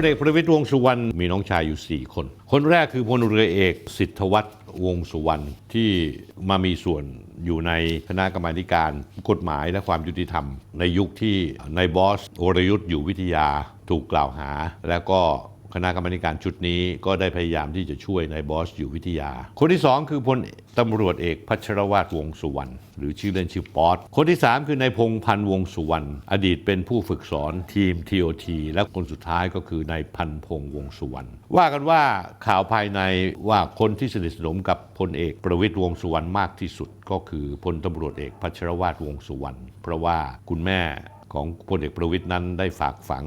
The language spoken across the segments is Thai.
ลเอกประวิตรวงสุวรรณมีน้องชายอยู่ 4 คน คนแรกคือพลเรือเอกสิทธวัฒน์วงสุวรรณที่มามีส่วนอยู่ในคณะกรรมาการกฎหมายและความยุติธรรม ในยุคที่นายบอสโอรยุทธ์อยู่วิทยาถูกกล่าวหา แล้วก็ คณะกรรมการชุดนี้ก็ได้พยายามที่จะช่วยนายบอสอยู่วิทยา คนที่ 2 คือพลตำรวจเอกพัชรวาทวงสุวรรณหรือชื่อเล่นชื่อป๊อตคนที่ 3 คือนายพงพันธ์วงสุวรรณอดีตเป็นผู้ฝึกสอนทีม TOT และคนสุดท้ายก็คือนายพันพงวงสุวรรณว่ากันว่าข่าวภายในว่าคนที่สนิทสนมกับพลเอกประวิตรวงสุวรรณมากที่สุด ก็คือพลตำรวจเอกพัชรวาทวงสุวรรณเพราะว่าคุณแม่ของพลเอกประวิตรนั้นได้ฝากฝัง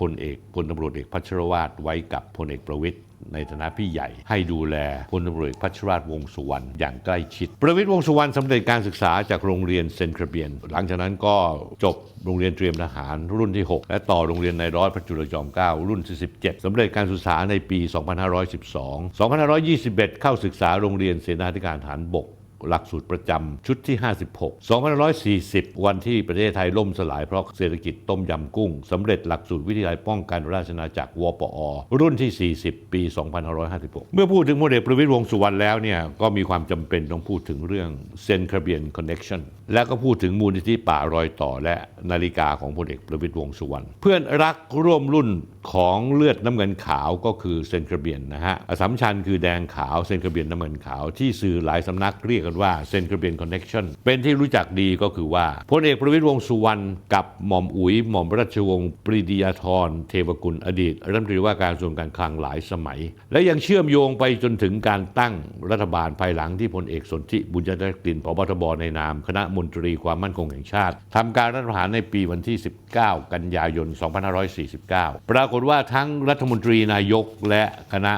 พลเอกพลตำรวจเอกพัชรวาทไว้กับพลเอกประวิตยในฐานะพี่ใหญ่ ให้ดูแลพลตำรวจเอกพัชรวาทวงสุวรรณอย่างใกล้ชิด ประวิตยวงสุวรรณสำเร็จการศึกษาจากโรงเรียนเซนครเบียน หลังจากนั้นก็จบโรงเรียนเตรียมทหารรุ่นที่ 6 และต่อโรงเรียนในร้อยพระจุลจอมเกล้ารุ่นที่17สำเร็จการศึกษาในปี 2512 2521 เข้าศึกษาโรงเรียนเสนาธิการทหารบก หลักสูตรประจำชุดที่ 56 2540 วันที่ประเทศไทยล่มสลายเพราะเศรษฐกิจต้มยำกุ้งสำเร็จหลักสูตรวิทยาลัยป้องกันราชอาณาจักรวปอ รุ่นที่ 40 ปี 2556 เมื่อพูดถึงพลเอกประวิตรวงสุวรรณแล้วเนี่ยก็มีความจำเป็นต้องพูดถึงเรื่องเซนคาเบียนคอนเน็ชันและก็พูดถึงมูลนิธิป่ารอยต่อและนาฬิกาของพลเอกประวิตรวงสุวรรณเพื่อนรักร่วมรุ่นของเลือดน้ำเงินขาวก็คือเซนคาเบียนนะฮะอสัมชัญคือแดงขาวเซนคาเบียนน้ำเงินขาวที่สื่อหลายสำนักเรียกกันว่าเซนคาเบียนคอนเน็ชันเป็นที่รู้จักดีก็คือว่าพลเอกประวิตรวงสุวรรณกับหม่อมอุ๋ยหม่อมราชวงศ์ปรีดียาธรเทวกุลอดีตรัฐมนตรีว่าการกระทรวงการคลังหลายสมัย และยังเชื่อมโยงไปจนถึงการตั้งรัฐบาลภายหลังที่พลเอกสนธิบุญยรัตน์กลินพบทบในนาม คณะมนตรีความมั่นคงแห่งชาติทำการรัฐประหารในปีวันที่ 19 กันยายน 2549 ปรากฏว่าทั้งรัฐมนตรีนายกและคณะ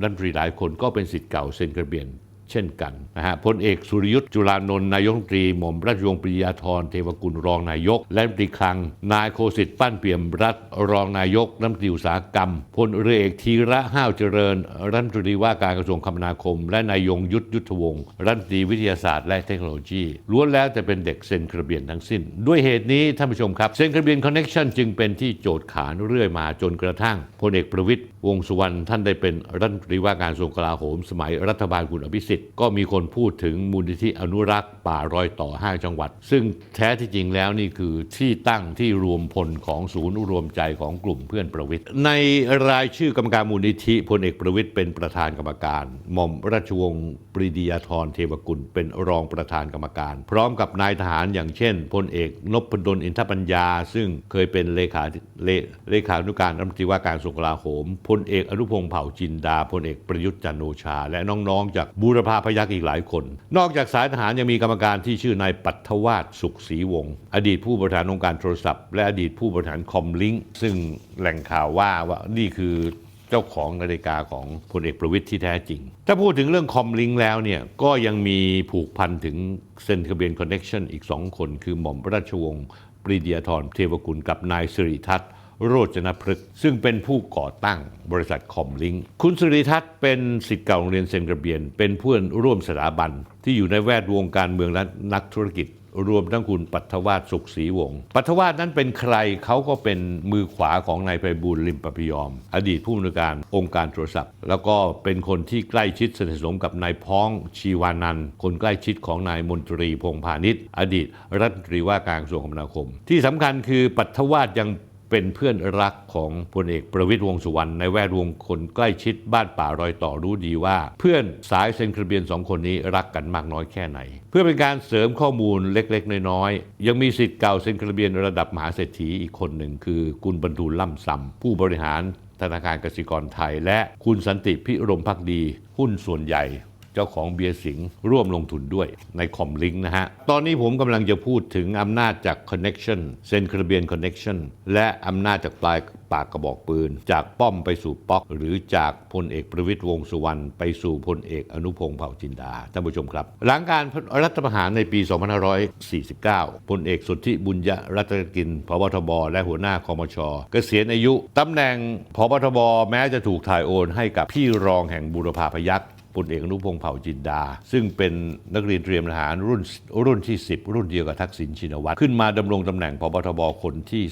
รัฐมนตรีหลายคนก็เป็นสิทธิ์เก่าเซนกระเบียน เช่นกันนะฮะพลเอกสุริยุทธ์จุลานนท์นายกรัฐมนตรีหม่อมราชวงศ์ปริยาธรเทวกุลรองนายกและรัฐมนตรีคลัง นายโคสิทธิ์ปั้นเปี่ยมรัฐรองนายกรัฐมนตรีอุตสาหกรรมพลเรือเอกธีระห้าวเจริญรัฐมนตรีว่าการกระทรวงคมนาคม และนายยงยุทธยุทธวงศ์รัฐมนตรีวิทยาศาสตร์และเทคโนโลยีล้วนแล้วแต่เป็นเด็กเซนกระเบียนทั้งสิ้น ด้วยเหตุนี้ท่านผู้ชมครับเซนกระเบียนคอนเน็ชันจึงเป็นที่โจทย์ขานเรื่อยมาจนกระทั่งพลเอกประวิตยวงสุวรรณท่านได้เป็นรัฐมนตรีว่าการกระทรวงกลาโหม สมัยรัฐบาลคุณอภิสิทธิ์ก็มีคนพูดถึงมูลนิธิอนุรักษ์ป่ารอยต่อ 5 จังหวัด ซึ่งแท้ที่จริงแล้วนี่คือที่ตั้งที่รวมพลของศูนย์รวมใจของกลุ่มเพื่อนประวิตยในรายชื่อกรรมการมูลนิธิพลเอกประวิตยเป็นประธานกรรมการหม่อมราชวงศ์ปรีดียาธรเทวกุลเป็นรองประธานกรรมการ พร้อมกับนายทหารอย่างเช่นพลเอกนพดลอินทปัญญา ซึ่งเคยเป็นเลขาเลเลขานุการรัฐมนตรีว่าการกระทรวงกลาโหมพลเอกอนุพงษ์เผ่าจินดาพลเอกประยุทธ์จันโอชา และน้องๆ จากบูรพาพยัคฆ์อีกหลายคน นอกจากสายทหารยังมีกรรมการที่ชื่อนายปัทวาสสุขศรีวงศ์อดีตผู้บริหารองค์การโทรศัพท์และอดีตผู้บริหารคอมลิงซึ่งแหล่งข่าวว่าว่านี่คือเจ้าของนาฬิกาของพลเอกประวิทย์ที่แท้จริง ถ้าพูดถึงเรื่องคอมลิงแล้วเนี่ยก็ยังมีผูกพันถึงเซนคาเบียนคอนเน็ชันอีกสองคน คือหม่อมราชวงศ์ปรีเดียธรเทวกุลกับนายสิริทัศน์ โรจนพฤกษ์ซึ่งเป็นผู้ก่อตั้งบริษัทคอมลิงก์คุณสิริทัศน์เป็นสิทธิ์เก่าโรงเรียนเซนกระเบียน เป็นเพื่อนร่วมสถาบัน ที่อยู่ในแวดวงการเมืองและนักธุรกิจ รวมทั้งคุณปัทวาสสุขศรีวงศ์ปัทวาสนั้นเป็นใครเขาก็เป็นมือขวาของนายไพบูลลิมปพยอม อดีตผู้อำนวยการองค์การโทรศัพท์ แล้วก็เป็นคนที่ใกล้ชิดสนิทสนมกับนายพ้องชีวานันท์คนใกล้ชิดของนายมนตรีพงพาณิชย์อดีตรัฐมนตรีว่าการกระทรวงคมนาคม ที่สำคัญคือปัทวาสยัง เป็นเพื่อนรักของพลเอกประวิตยวงสุวรรณในแวดวงคนใกล้ชิดบ้านป่ารอยต่อรู้ดีว่า เพื่อนสายเซนครเบียนสองคนนี้รักกันมากน้อยแค่ไหน เพื่อเป็นการเสริมข้อมูลเล็กๆ น้อยๆ ยังมีสิทธิ์เก่าเซนครเบียนระดับมหาเศรษฐีอีกคนหนึ่งคือคุณบรรทูลล่ำซำผู้บริหารธนาคารกสิกรไทย และคุณสันติพิรมพักดี หุ้นส่วนใหญ่ จ้าของเบียร์สิงห์ร่วมลงทุนด้วยในคอมลิงนะฮะ ตอนนี้ผมกำลังจะพูดถึงอำนาจจาก Connection เซนคาเบียน Connection และอำนาจจากปลายปากกระบอกปืน จากป้อมไปสู่ป๊อก หรือจากพลเอกประวิตยวงสุวรรณไปสู่พลเอกอนุพงษ์เผ่าจินดาท่านผู้ชมครับ หลังการรัฐประหารในปี 2549พลเอกสุทธิบุญยรัตนกินพบทบ และหัวหน้าคอมชเกษียณอายุตำแหน่งพบทบแม้จะถูกถ่ายโอนให้กับพี่รองแห่งบูรพาพยัคฆ์ ลเอกนุพงษ์เผ่าจินดา ซึ่งเป็นนักเรียนเตรียมทหารรุ่นรุ่นที่ 10 รุ่นเดียวกับทักษิณชินวัตรขึ้นมาดำรงตำแหน่งพบทบคนที่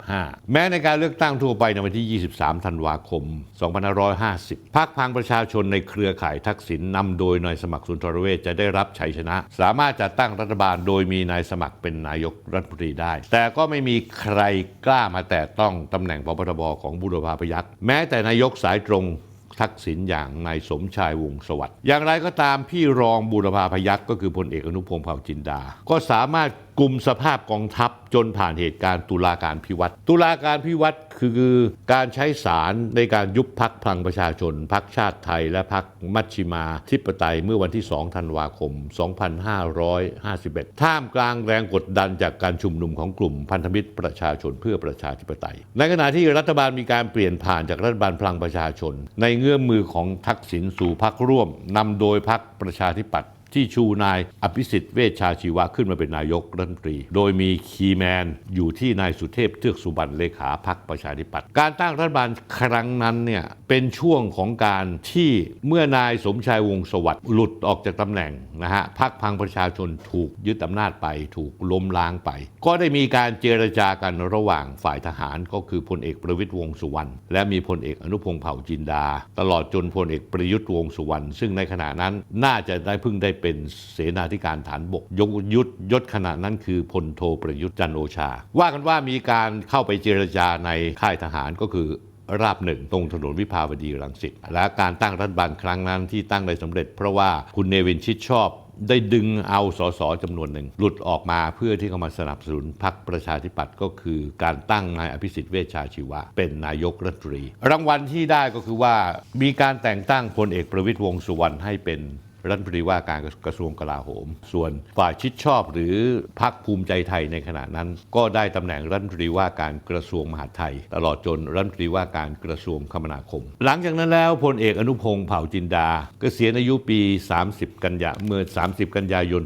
35 แม้ในการเลือกตั้งทั่วไปในวันที่ 23 ธันวาคม 2550พรรคพังประชาชนในเครือข่ายทักษิณนำโดยนายสมัครสุนทรเวชจะได้รับชัยชนะ สามารถจัดตั้งรัฐบาลโดยมีนายสมัครเป็นนายกรัฐมนตรีได้ แต่ก็ไม่มีใครกล้ามาแตะต้องตำแหน่งพบทบของบุรพาพยัคฆ์แม้แต่นายกสายตรง ทักษิณอย่างนายสมชายวงสวัสดิ์อย่างไรก็ตามพี่รองบูรพาพยัคฆ์ก็คือพลเอกอนุพงษ์เผ่าจินดา ก็สามารถกลุ่มสภาพกองทัพจนผ่านเหตุการณ์ตุลาการพิวัตรตุลาการพิวัตรคือการใช้สารในการยุบพักพลังประชาชน พักชาติไทยและพักมัชชิมาธิปไตยเมื่อวันที่ 2 ธันวาคม 2551 ท่ามกลางแรงกดดันจากการชุมนุมของกลุ่มพันธมิตรประชาชนเพื่อประชาธิปไตย ในขณะที่รัฐบาลมีการเปลี่ยนผ่านจากรัฐบาลพลังประชาชน ในเงื่อมมือของทักษิณสู่พักร่วมนำโดยพักประชาธิปัตย์ ที่ชูนายอภิสิทธิ์เวชชาชีวะขึ้นมาเป็นนายกรัฐมนตรี โดยมีคีแมนอยู่ที่นายสุเทพเทือกสุบรรณเลขาพักประชาธิปัตย์การตั้งรัฐบาลครั้งนั้นเนี่ยเป็นช่วงของการที่เมื่อนายสมชายวงสวัสดิ์หลุดออกจากตำแหน่งนะฮะพักพังประชาชนถูกยึดอำนาจไป ถูกล้มล้างไป ก็ได้มีการเจรจากันระหว่างฝ่ายทหารก็คือพลเอกประวิตยวงสุวรรณและมีพลเอกอนุพงษ์เผ่าจินดา ตลอดจนพลเอกประยุทธ์วงสุวรรณซึ่งในขณะนั้นน่าจะได้พิ่งได้เป็นเสนาธิการฐานบก ยงยุทธยศขณะนั้นคือพลโทประยุทธ์จันโอชา ว่ากันว่ามีการเข้าไปเจรจาในค่ายทหารก็คือราบหนึ่งตรงถนนวิภาวดีรังสิตและการตั้งรัฐบาลครั้งนั้นที่ตั้งได้สำเร็จ เพราะว่าคุณเนวินชิดชอบได้ดึงเอาสสจำนวนหนึ่ง หลุดออกมาเพื่อที่เข้ามาสนับสนุนพรรคประชาธิปัตย์ก็คือการตั้งนายอภิสิทธิ์เวชชาชีวะ เป็นนายกรัฐมนตรี รางวัลที่ได้ก็คือว่ามีการแต่งตั้งพลเอกประวิตยวงสุวรรณให้เป็น รัฐมนตรีว่าการกระทรวงกลาโหม ส่วนฝ่ายชิดชอบหรือพรรคภูมิใจไทยในขณะนั้น ก็ได้ตำแหน่งรัฐมนตรีว่าการกระทรวงมหาดไทย ตลอดจนรัฐมนตรีว่าการกระทรวงคมนาคม หลังจากนั้นแล้วพลเอกอนุพงศ์เผ่าจินดา เกษียณอายุปี 30 กันยาเมื่อ 30 กันยายน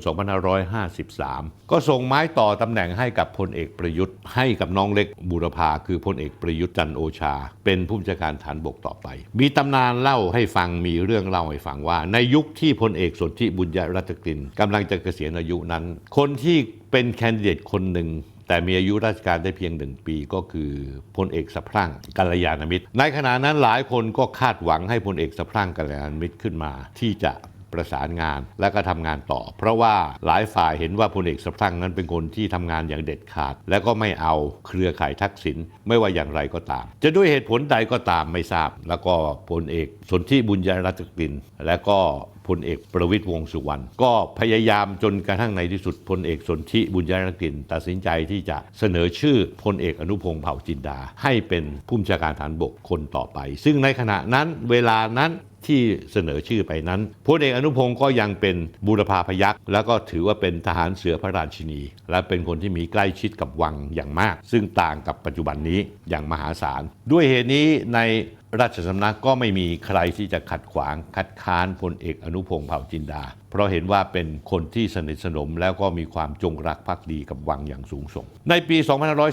2553ก็ส่งไม้ต่อตำแหน่งให้กับพลเอกประยุทธ์ ให้กับน้องเล็กบูรพาคือพลเอกประยุทธ์จันโอชา เป็นผู้บัญชาการฐานบกต่อไป มีตำนานเล่าให้ฟังมีเรื่องเล่าให้ฟังว่า ในยุคที่พลเอกสนธิบุญญรัตกลินกำลังจะเกษียณอายุนั้น คนที่เป็นแคนดิเดตคนหนึ่งแต่มีอายุราชการได้เพียงหนึ่งปีก็คือพลเอกสะพรั่งกัลยาณมิตร ในขณะนั้นหลายคนก็คาดหวังให้พลเอกสะพรั่งกัลยาณมิตรขึ้นมา ที่จะ ประสานงานและก็ทำงานต่อ เพราะว่าหลายฝ่ายเห็นว่าพลเอกสะพรั่งนั้นเป็นคนที่ทำงานอย่างเด็ดขาด และก็ไม่เอาเครือข่ายทักษิณไม่ว่าอย่างไรก็ตาม จะด้วยเหตุผลใดก็ตามไม่ทราบ แล้วก็พลเอกสนธิบุญยรัตกลินและก็พลเอกประวิตยวงสุวรรณก็พยายามจนกระทั่งในที่สุดพลเอกสนธิบุญยรัตกลินตัดสินใจที่จะเสนอชื่อพลเอกอนุพงษ์เผ่าจินดา ให้เป็นผู้บัญชาการฐานบกคนต่อไป ซึ่งในขณะนั้นเวลานั้น ที่เสนอชื่อไปนั้นพลเอกอนุพงศ์ก็ยังเป็นบูรพาพยักษ์แล้วก็ถือว่าเป็นทหารเสือพระราชินี และเป็นคนที่มีใกล้ชิดกับวังอย่างมาก ซึ่งต่างกับปัจจุบันนี้อย่างมหาศาล ด้วยเหตุนี้ในราชสำนักก็ไม่มีใครที่จะขัดขวางคัดค้านพลเอกอนุพงษ์เผ่าจินดา เพราะเห็นว่าเป็นคนที่สนิทสนมแล้วก็มีความจงรักภักดีกับวังอย่างสูงส่ง ในปี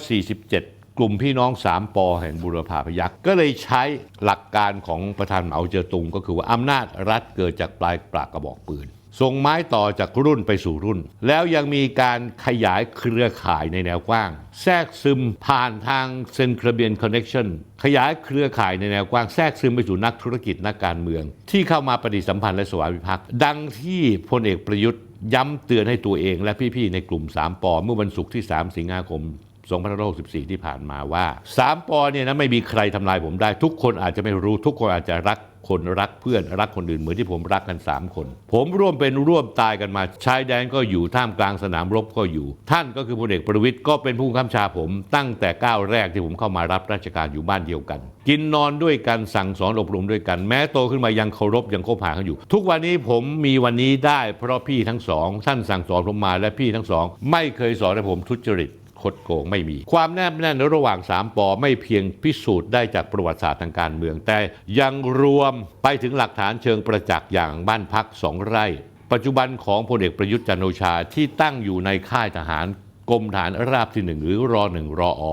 2547 กลุ่มพี่น้องสามปอแห่งบุรพาพยักษ์ก็เลยใช้หลักการของประธานเหมาเจ๋อตุง ก็คือว่าอำนาจรัฐเกิดจากปลายปากกระบอกปืนส่งไม้ต่อจากรุ่นไปสู่รุ่น แล้วยังมีการขยายเครือข่ายในแนวกว้าง แทรกซึมผ่านทางเซนครเบียนคอนเน t ชันขยายเครือข่ายในแนวกว้างแทรกซึมไปสู่นักธุรกิจนักการเมือง ที่เข้ามาปฏิสัมพันธ์และสวามิภักดิ์ดังที่พลเอกประยุทธ์ย้ำเตือนให้ตัวเองและพี่ๆในกลุ่ม 3ปอเมื่อวันศุกร์ที่ 3 สิงหาคม 2564 ที่ผ่านมาว่า 3ปอเนี่ยนะไม่มีใครทำลายผมได้ ทุกคนอาจจะไม่รู้ทุกคนอาจจะรักคนรักเพื่อนรักคนอื่นเหมือนที่ผมรักกัน 3 คน ผมร่วมเป็นร่วมตายกันมาชายแดนก็อยู่ท่ามกลางสนามรบก็อยู่ ท่านก็คือพลเอกประวิตยก็เป็นผู้ข้ามชาผมตั้งแต่ก้าวแรกที่ผมเข้ามารับราชการอยู่บ้านเดียวกัน กินนอนด้วยกันสั่งสอนอบรมด้วยกัน แม้โตขึ้นมายังเคารพยังคบหากันอยู่ ทุกวันนี้ผมมีวันนี้ได้เพราะพี่ทั้งสองท่านสั่งสอนผมมาและพี่ทั้งสอง ไม่เคยสอนให้ผมทุจริต คดโกงไม่มี ความแนบแน่นระหว่าง3ปอไม่เพียงพิสูจน์ได้จากประวัติศาสตร์ทางการเมือง แต่ยังรวมไปถึงหลักฐานเชิงประจักษ์อย่างบ้านพักสองไร่ ปัจจุบันของพลเอกประยุทธ์จันโอชาที่ตั้งอยู่ในค่ายทหารกรมฐานราบที่หนึ่งหรือรอหนึ่งรออ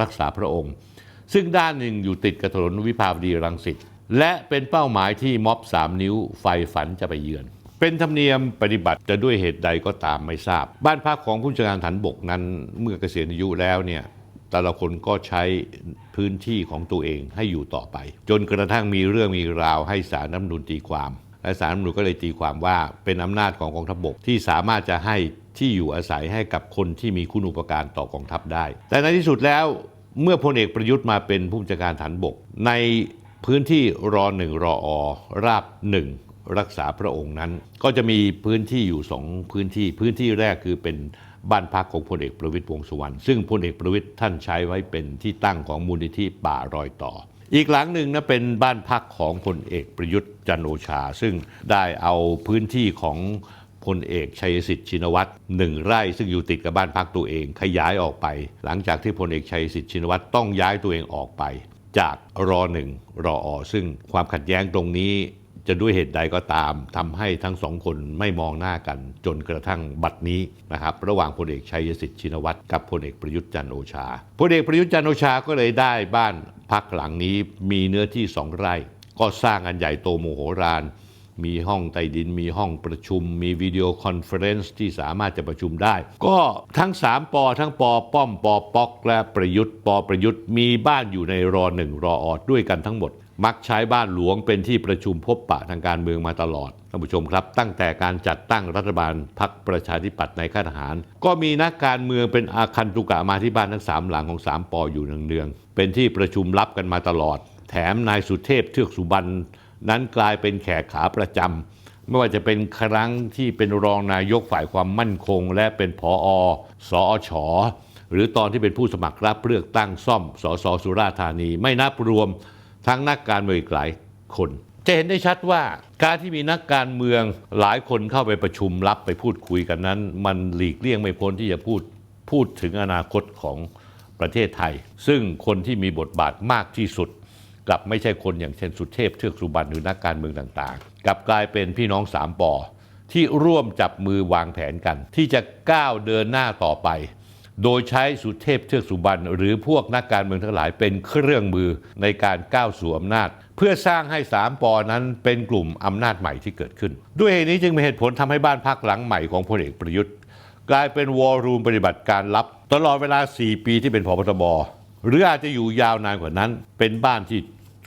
รักษาพระองค์ ซึ่งด้านหนึ่งอยู่ติดกับถนนวิภาวดีรังสิตและเป็นเป้าหมายที่ม็อบสามนิ้วไฟฝันจะไปเยือน เป็นธรรมเนียมปฏิบัติจะด้วยเหตุใดก็ตามไม่ทราบ บ้านพักของผู้จัดการฐานบกนั้นเมื่อเกษียณอายุแล้วเนี่ยแต่ละคนก็ใช้พื้นที่ของตัวเองให้อยู่ต่อไป จนกระทั่งมีเรื่องมีราวให้สารน้ำนูนตีความ และสารน้ำนูนก็เลยตีความว่าเป็นอำนาจของกองทัพบกที่สามารถจะให้ที่อยู่อาศัยให้กับคนที่มีคุณอุปการต่อกองทัพได้ แต่ในที่สุดแล้วเมื่อพลเอกประยุทธ์มาเป็นผู้จัดการฐานบก ในพื้นที่รอหนึ่งรออราบหนึ่ง รักษาพระองค์นั้น ก็จะมีพื้นที่อยู่สองพื้นที่ พื้นที่แรกคือเป็นบ้านพักของพลเอกประวิตยวงสุวรรณซึ่งพลเอกประวิตยท่านใช้ไว้เป็นที่ตั้งของมูลนิธิป่ารอยต่อ อีกหลังหนึ่งนะเป็นบ้านพักของพลเอกประยุทธ์จันโอชา ซึ่งได้เอาพื้นที่ของพลเอกชัยสิทธิ์ชินวัตรหนึ่งไร่ซึ่งอยู่ติดกับบ้านพักตัวเอง ขยายออกไป หลังจากที่พลเอกชัยสิทธิ์ชินวัตรต้องย้ายตัวเองออกไป จากรอหนึ่งรออซึ่งความขัดแย้งตรงนี้ จะด้วยเหตุใดก็ตามทำให้ทั้งสองคนไม่มองหน้ากัน จนกระทั่งบัดนี้นะครับระหว่างพลเอกชัยสิทธิ์ชินวัตรกับพลเอกประยุทธ์จันโอชาพลเอกประยุทธ์จันโอชาก็เลยได้บ้านพักหลังนี้มีเนื้อที่สองไร่ ก็สร้างอันใหญ่โตโมโหรานมีห้องใต้ดิน มีห้องประชุม มีวิดีโอคอนเฟอเรนซ์ที่สามารถจะประชุมได้ ก็ทั้ง 3ปอทั้งปอป้อมปอป๊อกและประยุทธ์ปอประยุทธ์มีบ้านอยู่ในรอหนึ่งรออดด้วยกันทั้งหมด มักใช้บ้านหลวงเป็นที่ประชุมพบปะทางการเมืองมาตลอดท่านผู้ชมครับ ตั้งแต่การจัดตั้งรัฐบาลพรรคประชาธิปัตย์ในข้าทหาร ก็มีนักการเมืองเป็นอาคันตุกะมาที่บ้านทั้งสามหลังของสามปออยู่เนืองๆเป็นที่ประชุมลับกันมาตลอด แถมนายสุเทพเทือกสุบรรณนั้นกลายเป็นแขกขาประจำไม่ว่าจะเป็นครั้งที่เป็นรองนายกฝ่ายความมั่นคง และเป็นผออสอชหรือตอนที่เป็นผู้สมัครรับเลือกตั้งซ่อมสสสุราษฎร์ธานี ไม่นับรวม ทั้งนักการเมืองอีกหลายคน จะเห็นได้ชัดว่าการที่มีนักการเมืองหลายคนเข้าไปประชุมรับไปพูดคุยกันนั้น มันหลีกเลี่ยงไม่พ้นที่จะพูดพูดถึงอนาคตของประเทศไทย ซึ่งคนที่มีบทบาทมากที่สุดกลับไม่ใช่คนอย่างเช่นสุเทพเทือกสุบรรณหรือนักการเมืองต่างๆ กลับกลายเป็นพี่น้องสามปอที่ร่วมจับมือวางแผนกัน ที่จะก้าวเดินหน้าต่อไป โดยใช้สุเทพเทือกสุบรรณหรือพวกนักการเมืองทั้งหลายเป็นเครื่องมือในการก้าวสู่อำนาจ เพื่อสร้างให้สามปอนั้นเป็นกลุ่มอำนาจใหม่ที่เกิดขึ้น ด้วยเหตุนี้จึงเป็นเหตุผลทำให้บ้านพักหลังใหม่ของพลเอกประยุทธ์ กลายเป็นวอลลุ่มปฏิบัติการลับ ตลอดเวลา 4 ปีที่เป็นพบทบหรืออาจจะอยู่ยาวนานกว่านั้น เป็นบ้านที่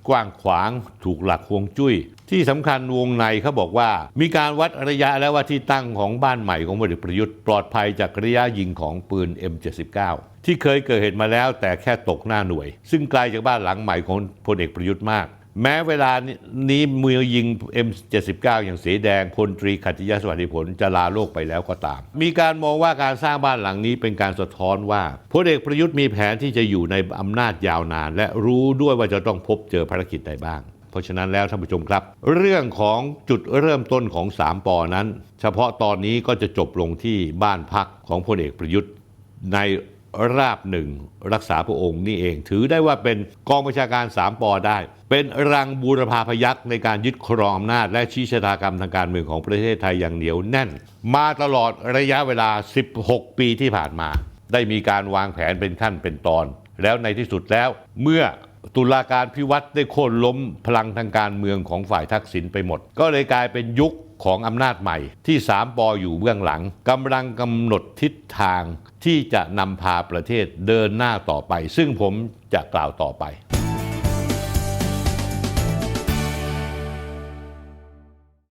กว้างขวาง ถูกหลักฮวงจุ้ย ที่สำคัญวงในเขาบอกว่า มีการวัดระยะและวว่าที่ตั้งของบ้านใหม่ของพลเอกประยุทธ์ปลอดภัยจากระยะยิงของปืน M79 ที่เคยเกิดเหตุมาแล้วแต่แค่ตกหน้าหน่วย ซึ่งไกลจากบ้านหลังใหม่ของพลเอกประยุทธ์มาก แม้เวลานี้มือยิง M79 อย่างเสียแดงพลตรีขัตติยสวัสดิผลจะลาโลกไปแล้วก็ตาม มีการมองว่าการสร้างบ้านหลังนี้เป็นการสะท้อนว่าพลเอกประยุทธ์มีแผนที่จะอยู่ในอำนาจยาวนาน และรู้ด้วยว่าจะต้องพบเจอภารกิจใดบ้าง เพราะฉะนั้นแล้วท่านผู้ชมครับ เรื่องของจุดเริ่มต้นของสามปอนั้น เฉพาะตอนนี้ก็จะจบลงที่บ้านพักของพลเอกประยุทธ์ใน ราบหนึ่งรักษาพระองค์นี่เอง ถือได้ว่าเป็นกองประชาการสามปอได้ เป็นรังบูรพาพยักษ์ในการยึดครองอำนาจ และชี้ชะตากรรมทางการเมืองของประเทศไทยอย่างเหนียวแน่น มาตลอดระยะเวลา 16 ปีที่ผ่านมา ได้มีการวางแผนเป็นขั้นเป็นตอน แล้วในที่สุดแล้วเมื่อตุลาการพิวัตรได้โค่นล้มพลังทางการเมืองของฝ่ายทักษิณไปหมด ก็เลยกลายเป็นยุค ของอำนาจใหม่ ที่สามปออยู่เบื้องหลังกำลังกำหนดทิศทางที่จะนำพาประเทศเดินหน้าต่อไป ซึ่งผมจะกล่าวต่อไป